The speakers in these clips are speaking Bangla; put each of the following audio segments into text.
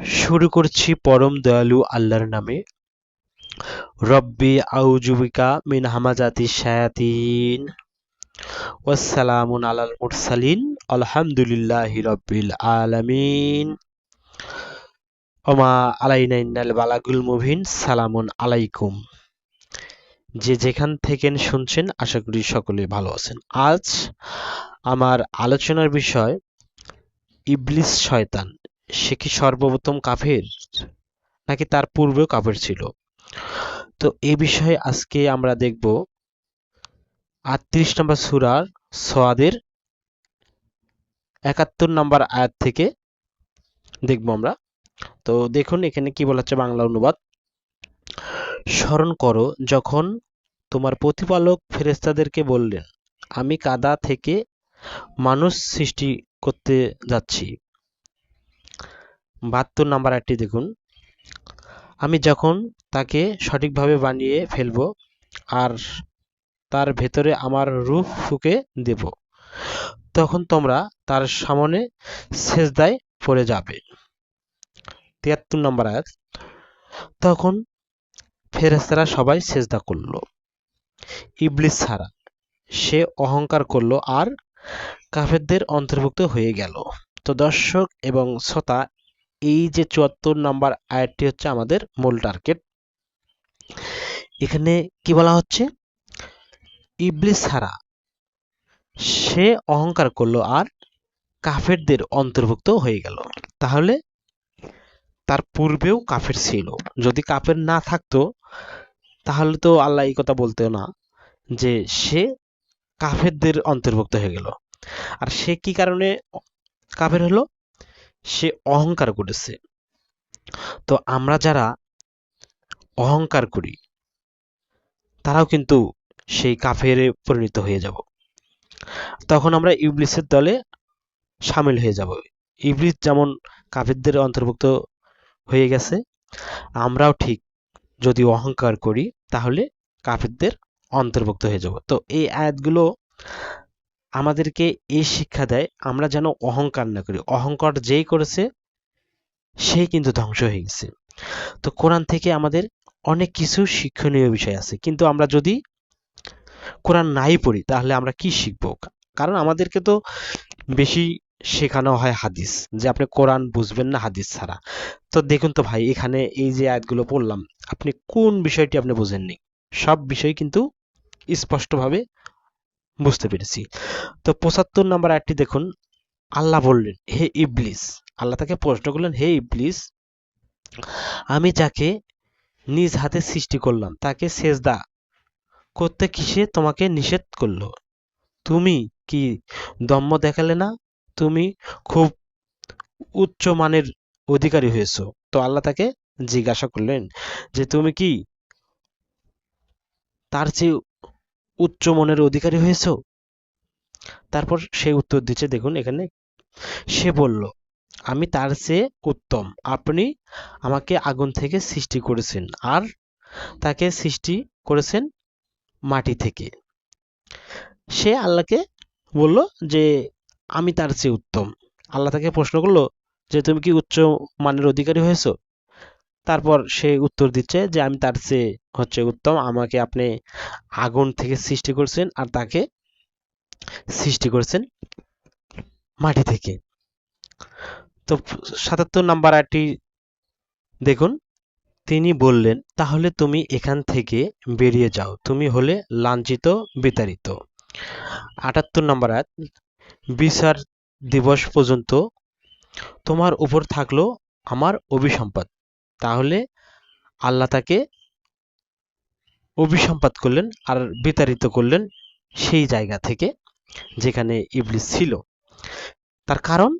শুরু করছি পরম দয়ালু আল্লাহর নামে। রব্বি আউজুবিকা মিন হামাজাতি শায়াতিন। ওয়াসসালামুন আলাল মুরসালিন। আলহামদুলিল্লাহি রব্বিল আলামিন। ওমা আলাইনা ইন্নাল বালাগুল মুবিন। সালামুন আলাইকুম। যে যেখান থেকে শুনছেন, আশা করি সকলে ভালো আছেন। আজ আমার আলোচনার বিষয়, ইবলিস শয়তান। সে কি সর্বপ্রথম কাফের? নাকি তার পূর্বেও কাফের ছিল? তো এই বিষয়ে আজকে আমরা দেখব আটত্রিশ নম্বর সুরার সোয়াদের একাত্তর নম্বর আয়াত থেকে দেখব আমরা। তো দেখুন এখানে কি বলা হচ্ছে বাংলা অনুবাদ। স্মরণ করো, যখন তোমার প্রতিপালক ফেরেস্তাদেরকে বললেন, আমি কাদা থেকে মানুষ সৃষ্টি করতে যাচ্ছি। বাহাত্তর নাম্বার একটি দেখুন। আমি যখন তাকে সঠিকভাবে বানিয়ে ফেলব আর তার ভেতরে আমার রূপ ফুকে দেব, তখন তোমরা তার সামনে সেজদায় পড়ে যাবে। তিয়াত্তর নম্বর আয়াত। তখন ফেরেস্তারা সবাই সেজদা করল। ইবলিস ছাড়া সে অহংকার করল আর কাফেরদের অন্তর্ভুক্ত হয়ে গেল। তো দর্শক এবং শ্রোতা এই যে চুয়াত্তর নাম্বার আয়াতটি হচ্ছে আমাদের মূল টার্গেট এখানে কি বলা হচ্ছে? ইবলিস ছাড়া সে অহংকার করল আর কাফেরদের অন্তর্ভুক্ত হয়ে গেল। তাহলে তার পূর্বেও কাফের ছিল। যদি কাফের না থাকতো, তাহলে তো আল্লাহ এই কথা বলতেও না যে সে কাফেরদের অন্তর্ভুক্ত হয়ে গেল। আর সে কি কারণে কাফের হলো? সে অহংকার করেছে। তো আমরা যারা অহংকার করি, তারাও কিন্তু সেই কাফেরে পরিণত হয়ে যাব। তখন আমরা ইবলিসের দলে সামিল হয়ে যাব। ইবলিস যেমন কাফেরদের অন্তর্ভুক্ত হয়ে গেছে, আমরাও ঠিক যদি অহংকার করি, তাহলে কাফেরদের অন্তর্ভুক্ত হয়ে যাব। তো এই আয়াতগুলো আমাদেরকে এই শিক্ষা দেয়, আমরা যেন অহংকার না করি। অহংকার যেই করেছে, সেই কিন্তু ধ্বংস হয়ে গেছে। তো কোরআন থেকে আমাদের অনেক কিছু শিক্ষণীয় বিষয় আছে। কিন্তু আমরা যদি কোরআন নাই পড়ি, তাহলে আমরা কি শিখব? কারণ আমাদেরকে তো বেশি শেখানো হয় হাদিস, যে আপনি কোরআন বুঝবেন না হাদিস ছাড়া। তো দেখুন তো ভাই, এখানে এই যে আয়াতগুলো পড়লাম, আপনি কোন বিষয়টি আপনি বুঝেননি? সব বিষয় কিন্তু স্পষ্টভাবে বুঝতে পেরেছি। তো পঁচাত্তর নাম্বার আয়াতটি দেখুন, আল্লাহ বললেন, হে ইবলিস, আল্লাহ তাকে প্রশ্ন করলেন, হে ইবলিস, আমি যাকে নিজ হাতে সৃষ্টি করলাম, তাকে সেজদা করতে কিসে তোমাকে নিষেধ করল? তুমি কি দম্ম দেখালে না? তুমি খুব উচ্চ মানের অধিকারী হয়েছ। তো আল্লাহ তাকে জিজ্ঞাসা করলেন যে, তুমি কি তার চেয়ে উচ্চ মনের অধিকারী হয়েছ? তারপর সে উত্তর দিচ্ছে, দেখুন, এখানে সে বলল, আমি তার চেয়ে উত্তম। আপনি আমাকে আগুন থেকে সৃষ্টি করেছেন আর তাকে সৃষ্টি করেছেন মাটি থেকে। সে আল্লাহকে বলল যে, আমি তার চেয়ে উত্তম। আল্লাহ তাকে প্রশ্ন করল যে, তুমি কি উচ্চ মানের অধিকারী হয়েছ? তারপর সে উত্তর দিচ্ছে যে, আমি তার চেয়ে হচ্ছে উত্তম। আমাকে আপনি আগুন থেকে সৃষ্টি করছেন আর তাকে সৃষ্টি করেছেন মাটি থেকে। তো সাতাত্তর নাম্বার আরটি দেখুন, তিনি বললেন, তাহলে তুমি এখান থেকে বেরিয়ে যাও। তুমি হলে লাঞ্ছিত, বিতাড়িত। আটাত্তর নম্বর আয়াত বিচার দিবস পর্যন্ত তোমার উপর থাকল আমার অভিসম্পাদ তাহলে আল্লাহ তাকে অভিসম্পাদ করলেন আর বিতাড়িত করলেন সেই জায়গা থেকে যেখানে ইবলিস ছিল। তার কারণ,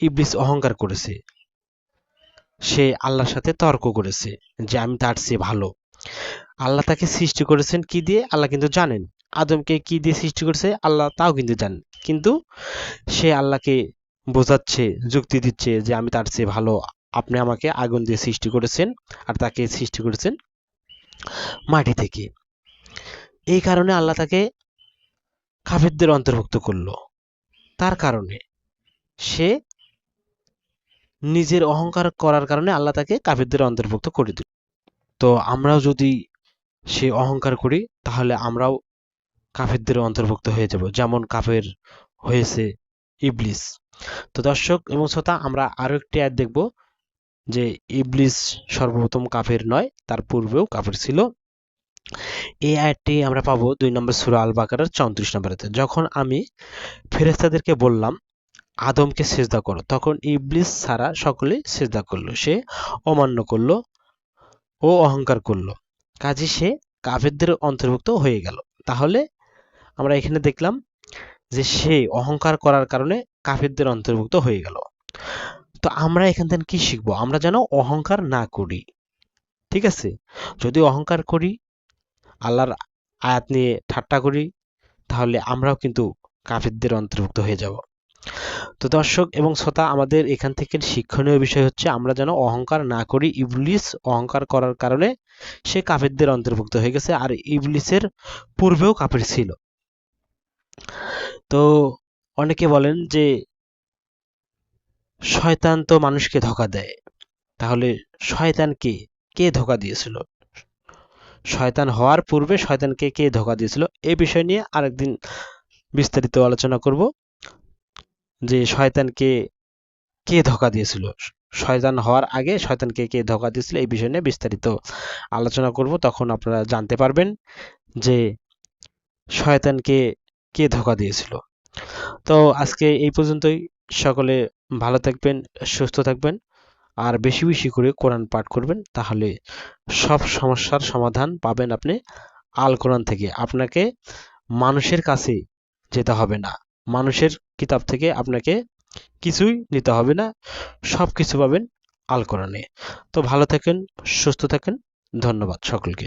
ইবলিস অহংকার করেছে। সে আল্লাহর সাথে তর্ক করেছে যে, আমি তার চেয়ে ভালো। আল্লাহ তাকে সৃষ্টি করেছেন কি দিয়ে? আল্লাহ কিন্তু জানেন। আদমকে কি দিয়ে সৃষ্টি করেছে? আল্লাহ তাও কিন্তু জানেন। কিন্তু সে আল্লাহকে বোঝাচ্ছে, যুক্তি দিচ্ছে যে, আমি তার চেয়ে ভালো আপনি আমাকে আগুন দিয়ে সৃষ্টি করেছেন আর তাকে সৃষ্টি করেছেন মাটি থেকে। এই কারণে আল্লাহ তাকে কাফেরদের অন্তর্ভুক্ত করল। তার কারণে সে নিজের অহংকার করার কারণে আল্লাহ তাকে কাফেরদের অন্তর্ভুক্ত করে দিল। তো আমরাও যদি সে অহংকার করি, তাহলে আমরাও কাফেরদের অন্তর্ভুক্ত হয়ে যাব, যেমন কাফের হয়েছে ইবলিস। তো দর্শক এবং শ্রোতা, আমরা আরও একটি অ্যাড দেখব। যে ইবলিস সর্বপ্রথম কাফের নয়, তার পূর্বেও কাফের ছিল। এই আয়াতটি আমরা পাবো দুই নম্বর সুরা আল বাকারার চৌত্রিশ নম্বরেতে যখন আমি ফেরেস্তাদেরকে বললাম, আদমকে সেজদা করো, তখন ইবলিস ছাড়া সকলে সেজদা করল। সে অমান্য করল ও অহংকার করল। কাজে সে কাফেরদের অন্তর্ভুক্ত হয়ে গেল। তাহলে আমরা এখানে দেখলাম যে সে অহংকার করার কারণে কাফেরদের অন্তর্ভুক্ত হয়ে গেল। তো আমরা এখান থেকে কি শিখব? আমরা যেন অহংকার না করি। ঠিক আছে? যদি অহংকার করি, আল্লাহর আয়াত নিয়ে ঠাট্টা করি, তাহলে আমরাও কিন্তু কাফেরদের অন্তর্ভুক্ত হয়ে যাব। তো দর্শক এবং শ্রোতা, আমাদের এখান থেকে শিক্ষণীয় বিষয় হচ্ছে আমরা যেন অহংকার না করি। ইবলিস অহংকার করার কারণে সে কাফেরদের অন্তর্ভুক্ত হয়ে গেছে আর ইবলিসের পূর্বেও কাফের ছিল। তো অনেকে বলেন যে শয়তান তো মানুষকে ধোকা দেয়। তাহলে শয়তান কে? কে ধোকা দিয়েছিল? শয়তান হওয়ার পূর্বে শয়তানকে কে ধোকা দিয়েছিল? এই বিষয় নিয়ে আরেকদিন বিস্তারিত আলোচনা করব। যে শয়তানকে কে ধোকা দিয়েছিল? শয়তান হওয়ার আগে শয়তানকে কে ধোকা দিয়েছিল? এই বিষয় নিয়ে বিস্তারিত আলোচনা করব। তখন আপনারা জানতে পারবেন যে শয়তানকে কে ধোকা দিয়েছিল। তো আজকে এই পর্যন্তই। সকলে ভালো থাকবেন, সুস্থ থাকবেন আর বেশি বেশি করে কোরআন পাঠ করবেন তাহলে সব সমস্যার সমাধান পাবেন আপনি আল কোরআন থেকে। আপনাকে মানুষের কাছে যেতে হবে না। মানুষের কিতাব থেকে আপনাকে কিছুই নিতে হবে না। সব কিছু পাবেন আল কোরআনে। তো ভালো থাকেন, সুস্থ থাকেন। ধন্যবাদ সকলকে।